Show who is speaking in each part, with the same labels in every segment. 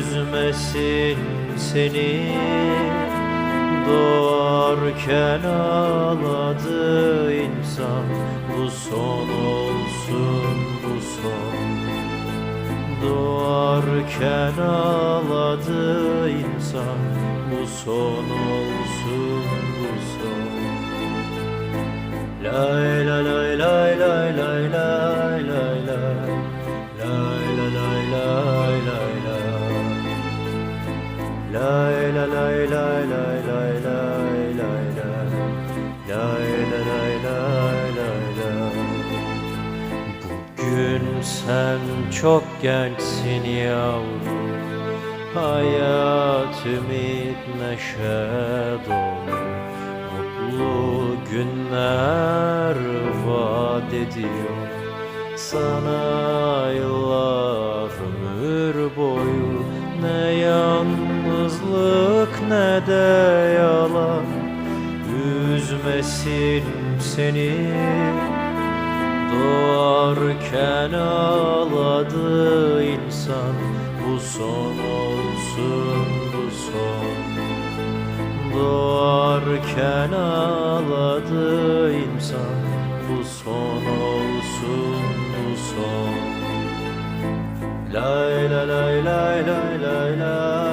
Speaker 1: Üzmesin seni. Doğarken ağladı insan. Bu son olsun bu son. Doğarken ağladı insan. Bu son olsun bu son. Lay Lay lay lay lay lay lay Lay lay lay lay lay lay Bugün sen çok gençsin yavrum. Hayat ümit neşe dolu. Mutlu günler vaat ediyor. Sana yıllar de yalan Üzmesin seni. Doğarken ağladı insan Bu son olsun bu son. Doğarken ağladı insan Bu son olsun bu son. Lay lay lay lay lay lay lay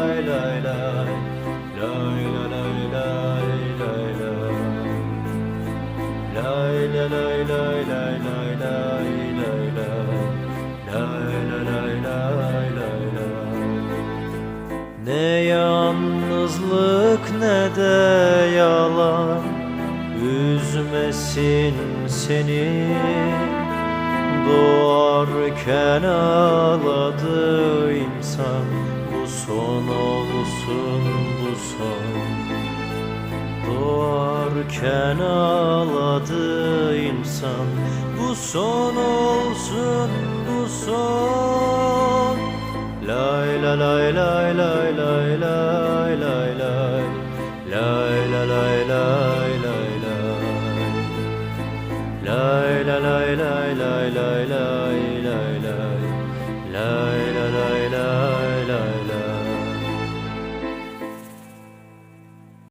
Speaker 1: Ne yalnızlık ne de yalan. Üzmesin seni. Doğarken ağladı insan. Bu son olsun bu son Otururken ağladı insan Bu son olsun bu son Lay lay lay lay lay lay lay lay lay Lay lay lay lay lay lay Lay lay lay lay lay lay lay lay lay lay